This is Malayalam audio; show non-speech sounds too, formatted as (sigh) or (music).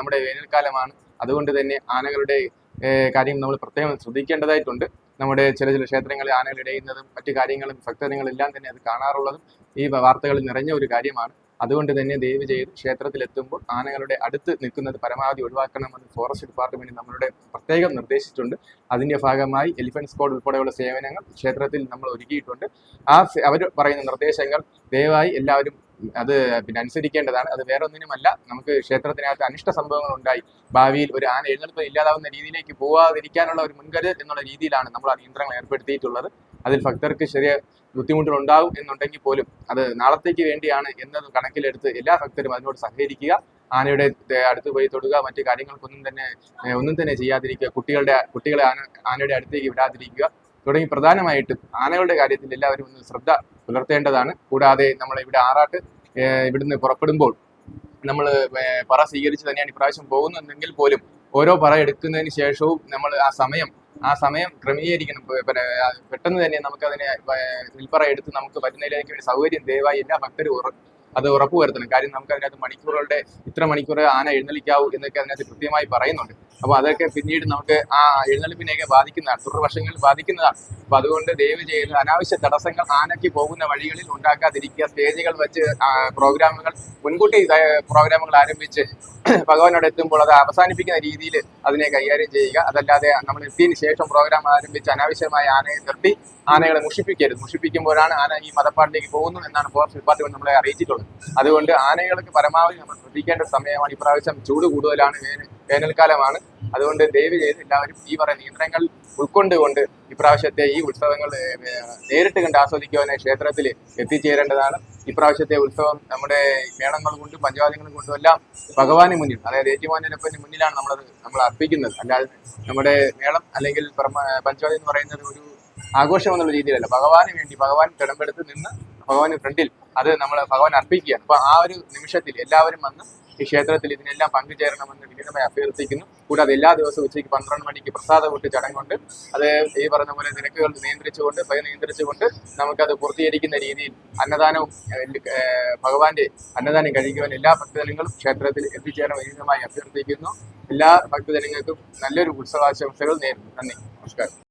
നമ്മുടെ വേനൽക്കാലമാണ്. അതുകൊണ്ട് തന്നെ ആനകളുടെ കാര്യം നമ്മൾ പ്രത്യേകം ശ്രദ്ധിക്കേണ്ടതായിട്ടുണ്ട്. നമ്മുടെ ചില ചില ക്ഷേത്രങ്ങളിൽ ആനകൾ ഇടയുന്നതും മറ്റു കാര്യങ്ങളും ഭക്തജനങ്ങളെല്ലാം തന്നെ അത് കാണാറുള്ളതും ഈ വാർത്തകളിൽ നിറഞ്ഞ ഒരു കാര്യമാണ്. അതുകൊണ്ട് തന്നെ ദയവ് ചെയ്ത് ക്ഷേത്രത്തിലെത്തുമ്പോൾ ആനകളുടെ അടുത്ത് നിൽക്കുന്നത് പരമാവധി ഒഴിവാക്കണമെന്ന് ഫോറസ്റ്റ് ഡിപ്പാർട്ട്മെന്റ് നമ്മളുടെ പ്രത്യേകം നിർദ്ദേശിച്ചിട്ടുണ്ട്. അതിന്റെ ഭാഗമായി എലിഫന്റ് സ്ക്വാഡ് ഉൾപ്പെടെയുള്ള സേവനങ്ങൾ ക്ഷേത്രത്തിൽ നമ്മൾ ഒരുക്കിയിട്ടുണ്ട്. ആ അവർ പറയുന്ന നിർദ്ദേശങ്ങൾ ദയവായി എല്ലാവരും അത് പിന്നെ അനുസരിക്കേണ്ടതാണ്. അത് വേറെ ഒന്നിനുമല്ല നമുക്ക് ക്ഷേത്രത്തിനകത്ത് അനിഷ്ട സംഭവങ്ങൾ ഉണ്ടായി ഭാവിയിൽ ഒരു ആന എഴുന്നേൽപ്പ് ഇല്ലാതാവുന്ന രീതിയിലേക്ക് പോവാതിരിക്കാനുള്ള ഒരു മുൻകരുതൽ എന്നുള്ള രീതിയിലാണ് നമ്മൾ ആ നിയന്ത്രണങ്ങൾ ഏർപ്പെടുത്തിയിട്ടുള്ളത്. അതിൽ ഭക്തർക്ക് ചെറിയ ബുദ്ധിമുട്ടുകൾ ഉണ്ടാവും എന്നുണ്ടെങ്കിൽ പോലും അത് നാളത്തേക്ക് വേണ്ടിയാണ് എന്നത് കണക്കിലെടുത്ത് എല്ലാ ഭക്തരും അതിനോട് സഹകരിക്കുക. ആനയുടെ അടുത്ത് പോയി തൊടുക മറ്റു കാര്യങ്ങൾക്കൊന്നും തന്നെ ഒന്നും തന്നെ ചെയ്യാതിരിക്കുക. കുട്ടികളുടെ കുട്ടികളെ ആന ആനയുടെ അടുത്തേക്ക് വിടാതിരിക്കുക. തുടങ്ങി പ്രധാനമായിട്ടും ആനകളുടെ കാര്യത്തിൽ എല്ലാവരും ഒന്ന് ശ്രദ്ധ പുലർത്തേണ്ടതാണ്. കൂടാതെ നമ്മൾ ഇവിടെ ആറാട്ട് ഇവിടുന്ന് പുറപ്പെടുമ്പോൾ നമ്മൾ പറ സ്വീകരിച്ച് തന്നെയാണ് ഇപ്രാവശ്യം പോകുന്നുണ്ടെങ്കിൽ പോലും ഓരോ പറ എടുക്കുന്നതിന് ശേഷവും നമ്മൾ ആ സമയം ആ സമയം ക്രമീകരിക്കണം. പിന്നെ പെട്ടെന്ന് തന്നെ നമുക്ക് അതിനെ നിൽപ്പറ എടുത്ത് നമുക്ക് വരുന്നതിലേക്ക് ഒരു സൗകര്യം ദയവായി എല്ലാ ഭക്തരും അത് ഉറപ്പുവരുത്തണം. കാര്യം നമുക്ക് അതിനകത്ത് മണിക്കൂറുകളുടെ ഇത്ര മണിക്കൂർ ആന എഴുന്നള്ളിക്കാവൂ എന്നൊക്കെ അതിനകത്ത് കൃത്യമായി പറയുന്നുണ്ട്. അപ്പോൾ അതൊക്കെ പിന്നീട് നമുക്ക് ആ എഴുന്നള്ളിപ്പിനെയൊക്കെ ബാധിക്കുന്നതാണ്. തുടർ ബാധിക്കുന്നതാണ്. അപ്പൊ അതുകൊണ്ട് ദയവ് ചെയ്ത് അനാവശ്യ തടസ്സങ്ങൾ ആനയ്ക്ക് പോകുന്ന വഴികളിൽ ഉണ്ടാക്കാതിരിക്കുക. സ്റ്റേജുകൾ വെച്ച് പ്രോഗ്രാമുകൾ മുൻകൂട്ടി പ്രോഗ്രാമുകൾ ആരംഭിച്ച് (clears throat) ഭഗവാനോട് എത്തുമ്പോൾ അത് അവസാനിപ്പിക്കുന്ന രീതിയിൽ അതിനെ കൈകാര്യം ചെയ്യുക. അതല്ലാതെ നമ്മൾ എത്തിയതിന് ശേഷം പ്രോഗ്രാം ആരംഭിച്ച് അനാവശ്യമായ ആനയെ നിർത്തി ആനകളെ മുഷിപ്പിക്കരുത്. മുഷിപ്പിക്കുമ്പോഴാണ് ആന ഈ മതപ്പാട്ടിലേക്ക് പോകുന്നു എന്നാണ് ഫോറസ്റ്റ് ഡിപ്പാർട്ട്മെന്റ് നമ്മളെ അറിയിച്ചിട്ടുള്ളത്. അതുകൊണ്ട് ആനകൾക്ക് പരമാവധി നമ്മൾ ശ്രദ്ധിക്കേണ്ട സമയമാണ്. ഇപ്രാവശ്യം ചൂട് കൂടുതലാണ്. വേനൽ വേനൽക്കാലമാണ്. അതുകൊണ്ട് ദയവ് ചെയ്ത് എല്ലാവരും ഈ പറയുന്ന നിയന്ത്രണങ്ങൾ ഉൾക്കൊണ്ടുകൊണ്ട് ഇപ്രാവശ്യത്തെ ഈ ഉത്സവങ്ങൾ നേരിട്ട് കണ്ട് ആസ്വദിക്കുവാനായി ക്ഷേത്രത്തിൽ എത്തിച്ചേരേണ്ടതാണ്. ഇപ്രാവശ്യത്തെ ഉത്സവം നമ്മുടെ മേളങ്ങൾ കൊണ്ടും പഞ്ചവാദ്യങ്ങളും കൊണ്ടും എല്ലാം ഭഗവാന് മുന്നിൽ അതായത് ഏറ്റുമാനപ്പന് മുന്നിലാണ് നമ്മളത് നമ്മൾ അർപ്പിക്കുന്നത്. അല്ലാതെ നമ്മുടെ മേളം അല്ലെങ്കിൽ പഞ്ചവാദി പഞ്ചവാദ്യം എന്ന് പറയുന്നത് ഒരു ആഘോഷം എന്നുള്ള രീതിയിലല്ല. ഭഗവാന് വേണ്ടി ഭഗവാൻ കിടമ്പെടുത്ത് നിന്ന് ഭഗവാന് ഫ്രണ്ടിൽ അത് നമ്മൾ ഭഗവാൻ അർപ്പിക്കുകയാണ്. അപ്പൊ ആ ഒരു നിമിഷത്തിൽ എല്ലാവരും വന്ന് ഈ ക്ഷേത്രത്തിൽ ഇതിനെല്ലാം പങ്കുചേരണമെന്ന് വിനീതമായി അഭ്യർത്ഥിക്കുന്നു. കൂടാതെ എല്ലാ ദിവസവും ഉച്ചയ്ക്ക് പന്ത്രണ്ട് മണിക്ക് പ്രസാദ കൂട്ട് ചടങ്ങുണ്ട്. അത് ഈ പറഞ്ഞ പോലെ നിരക്കുകൾ നിയന്ത്രിച്ചുകൊണ്ട് ഭയം നിയന്ത്രിച്ചുകൊണ്ട് നമുക്കത് പൂർത്തീകരിക്കുന്ന രീതിയിൽ അന്നദാനവും ഭഗവാന്റെ അന്നദാനം കഴിക്കുവാൻ എല്ലാ ഭക്തജനങ്ങളും ക്ഷേത്രത്തിൽ എത്തിച്ചേരാൻ വിനീതമായി അഭ്യർത്ഥിക്കുന്നു. എല്ലാ ഭക്തജനങ്ങൾക്കും നല്ലൊരു ഉത്സവാശംസകൾ നേരുന്നു. നന്ദി. നമസ്കാരം.